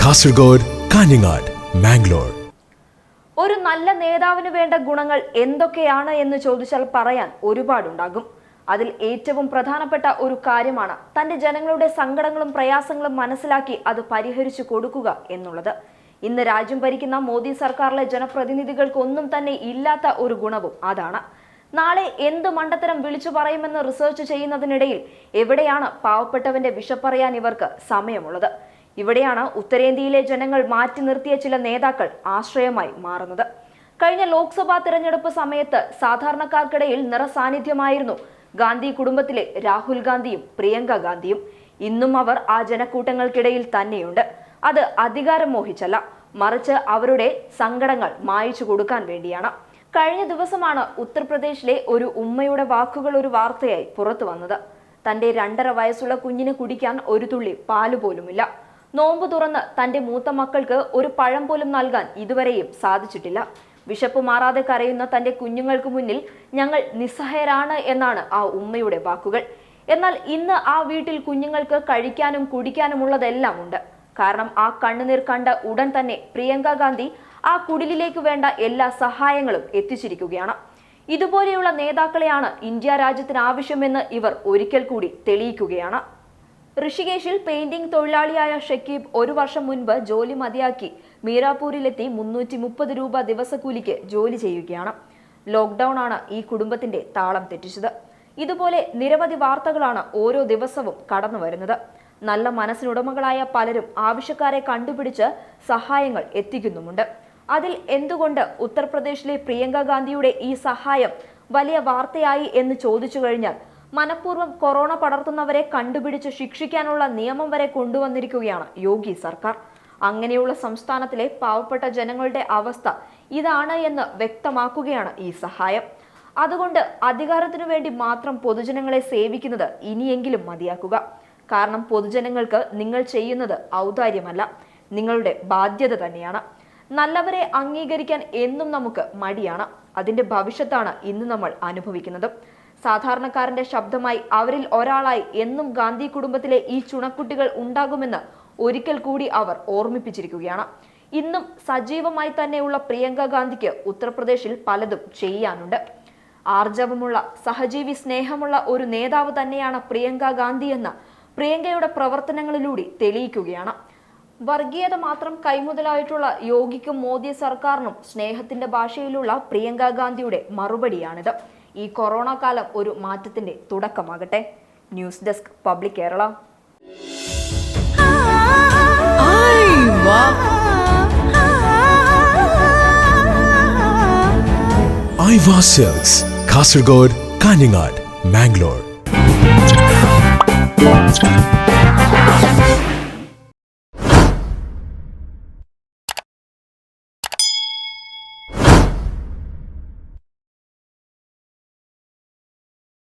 കാസർഗോഡ് കാഞ്ഞങ്ങാട് മാംഗ്ലൂർ ഒരു നല്ല നേതാവിന് വേണ്ട ഗുണങ്ങൾ എന്തൊക്കെയാണ് എന്ന് ചോദിച്ചാൽ പറയാൻ ഒരുപാടുണ്ടാകും. അതിൽ ഏറ്റവും പ്രധാനപ്പെട്ട ഒരു കാര്യമാണ് തന്റെ ജനങ്ങളുടെ സങ്കടങ്ങളും പ്രയാസങ്ങളും മനസ്സിലാക്കി അത് പരിഹരിച്ചു കൊടുക്കുക എന്നുള്ളത്. ഇന്ന് രാജ്യം ഭരിക്കുന്ന മോദി സർക്കാരിലെ ജനപ്രതിനിധികൾക്കൊന്നും തന്നെ ഇല്ലാത്ത ഒരു ഗുണവും അതാണ്. നാളെ എന്ത് മണ്ടത്തരം വിളിച്ചു പറയുമെന്ന് റിസർച്ച് ചെയ്യുന്നതിനിടയിൽ എവിടെയാണ് പാവപ്പെട്ടവന്റെ വിഷപ്പറയാൻ ഇവർക്ക് സമയമുള്ളത്? ഇവിടെയാണ് ഉത്തരേന്ത്യയിലെ ജനങ്ങൾ മാറ്റി നിർത്തിയ ചില നേതാക്കൾ ആശ്രയമായി മാറുന്നത്. കഴിഞ്ഞ ലോക്സഭാ തിരഞ്ഞെടുപ്പ് സമയത്ത് സാധാരണക്കാർക്കിടയിൽ നിറസാന്നിധ്യമായിരുന്നു ഗാന്ധി കുടുംബത്തിലെ രാഹുൽ ഗാന്ധിയും പ്രിയങ്ക ഗാന്ധിയും. ഇന്നും അവർ ആ ജനക്കൂട്ടങ്ങൾക്കിടയിൽ തന്നെയുണ്ട്. അത് അധികാരം മോഹിച്ചല്ല. മറിച്ച് അവരുടെ സങ്കടങ്ങൾ മായിച്ചു കൊടുക്കാൻ വേണ്ടിയാണ്. കഴിഞ്ഞ ദിവസമാണ് ഉത്തർപ്രദേശിലെ ഒരു ഉമ്മയുടെ വാക്കുകൾ ഒരു വാർത്തയായി പുറത്തു വന്നത്. തന്റെ രണ്ടര വയസ്സുള്ള കുഞ്ഞിന് കുടിക്കാൻ ഒരു തുള്ളി പാൽ പോലുമില്ല. നോമ്പ് തുറന്ന് തന്റെ മൂത്ത മക്കൾക്ക് ഒരു പഴം പോലും നൽകാൻ ഇതുവരെയും സാധിച്ചിട്ടില്ല. വിശപ്പ് മാറാതെ കരയുന്ന തന്റെ കുഞ്ഞുങ്ങൾക്ക് മുന്നിൽ ഞങ്ങൾ നിസ്സഹായരാണ് എന്നാണ് ആ ഉമ്മയുടെ വാക്കുകൾ. എന്നാൽ ഇന്ന് ആ വീട്ടിൽ കുഞ്ഞുങ്ങൾക്ക് കഴിക്കാനും കുടിക്കാനുമുള്ളതെല്ലാം ഉണ്ട്. കാരണം ആ കണ്ണുനീർ കണ്ട ഉടൻ തന്നെ പ്രിയങ്ക ഗാന്ധി ആ കുടിലിലേക്ക് വേണ്ട എല്ലാ സഹായങ്ങളും എത്തിച്ചിരിക്കുകയാണ്. ഇതുപോലെയുള്ള നേതാക്കളെയാണ് ഇന്ത്യ രാജ്യത്തിന് ആവശ്യമെന്ന് ഇവർ ഒരിക്കൽ കൂടി തെളിയിക്കുകയാണ്. ഋഷികേശിൽ പെയിന്റിംഗ് തൊഴിലാളിയായ ഷക്കീബ് ഒരു വർഷം മുൻപ് ജോലി മതിയാക്കി മീറാപൂരിലെത്തി മുന്നൂറ്റി മുപ്പത് രൂപ ദിവസക്കൂലിക്ക് ജോലി ചെയ്യുകയാണ്. ലോക്ക്ഡൌൺ ആണ് ഈ കുടുംബത്തിന്റെ താളം തെറ്റിച്ചത്. ഇതുപോലെ നിരവധി വാർത്തകളാണ് ഓരോ ദിവസവും കടന്നു വരുന്നത്. നല്ല മനസ്സിനുടമകളായ പലരും ആവശ്യക്കാരെ കണ്ടുപിടിച്ച് സഹായങ്ങൾ എത്തിക്കുന്നുമുണ്ട്. അതിൽ എന്തുകൊണ്ട് ഉത്തർപ്രദേശിലെ പ്രിയങ്ക ഗാന്ധിയുടെ ഈ സഹായം വലിയ വാർത്തയായി എന്ന് ചോദിച്ചു കഴിഞ്ഞാൽ മനഃപൂർവം കൊറോണ പടർത്തുന്നവരെ കണ്ടുപിടിച്ച് ശിക്ഷിക്കാനുള്ള നിയമം വരെ കൊണ്ടുവന്നിരിക്കുകയാണ് യോഗി സർക്കാർ. അങ്ങനെയുള്ള സംസ്ഥാനത്തിലെ പാവപ്പെട്ട ജനങ്ങളുടെ അവസ്ഥ ഇതാണ് എന്ന് വ്യക്തമാക്കുകയാണ് ഈ സഹായം. അതുകൊണ്ട് അധികാരത്തിനു വേണ്ടി മാത്രം പൊതുജനങ്ങളെ സേവിക്കുന്നത് ഇനിയെങ്കിലും മതിയാക്കുക. കാരണം പൊതുജനങ്ങൾക്ക് നിങ്ങൾ ചെയ്യുന്നത് ഔദാര്യമല്ല. നിങ്ങളുടെ ബാധ്യത തന്നെയാണ്. നല്ലവരെ അംഗീകരിക്കാൻ എന്നും നമുക്ക് മടിയാണ്. അതിന്റെ ഭവിഷ്യത്താണ് ഇന്ന് നമ്മൾ അനുഭവിക്കുന്നത്. സാധാരണക്കാരന്റെ ശബ്ദമായി അവരിൽ ഒരാളായി എന്നും ഗാന്ധി കുടുംബത്തിലെ ഈ ചുണക്കുട്ടികൾ ഉണ്ടാകുമെന്ന് ഒരിക്കൽ കൂടി അവർ ഓർമ്മിപ്പിച്ചിരിക്കുകയാണ്. ഇന്നും സജീവമായി തന്നെയുള്ള പ്രിയങ്ക ഗാന്ധിക്ക് ഉത്തർപ്രദേശിൽ പലതും ചെയ്യാനുണ്ട്. ആർജവമുള്ള സഹജീവി സ്നേഹമുള്ള ഒരു നേതാവ് തന്നെയാണ് പ്രിയങ്ക ഗാന്ധി എന്ന് പ്രിയങ്കയുടെ പ്രവർത്തനങ്ങളിലൂടെ തെളിയിക്കുകയാണ്. വർഗീയത മാത്രം കൈമുതലായിട്ടുള്ള യോഗിക്കും മോദി സർക്കാരിനും സ്നേഹത്തിന്റെ ഭാഷയിലുള്ള പ്രിയങ്ക ഗാന്ധിയുടെ മറുപടിയാണിത്. ഈ കൊറോണ കാലം ഒരു മാറ്റത്തിന്റെ തുടക്കമാകട്ടെ. News desk public Kerala. Kasaragod Kanhangad Mangalore.